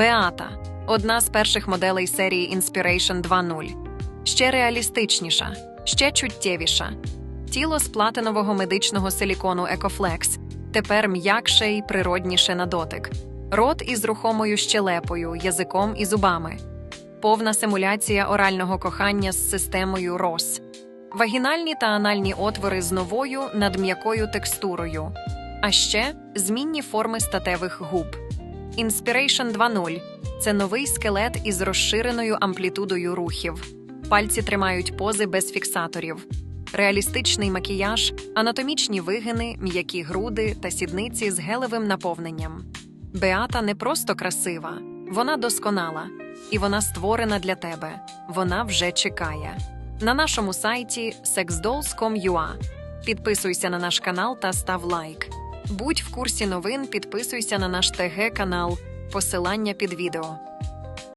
Беата одна з перших моделей серії Inspiration 2.0. Ще реалістичніша, ще чуттєвіша. Тіло з платинового медичного силікону Ecoflex тепер м'якше і природніше на дотик. Рот із рухомою щелепою, язиком і зубами. Повна симуляція орального кохання з системою ROS. Вагінальні та анальні отвори з новою надм'якою текстурою. А ще змінні форми статевих губ. Inspiration 2.0 – це новий скелет із розширеною амплітудою рухів. Пальці тримають пози без фіксаторів. Реалістичний макіяж, анатомічні вигини, м'які груди та сідниці з гелевим наповненням. Беата не просто красива, вона досконала, і вона створена для тебе. Вона вже чекає. На нашому сайті sexdolls.com.ua Підписуйся на наш канал та став лайк. Будь в курсі новин, підписуйся на наш ТГ канал, посилання під відео.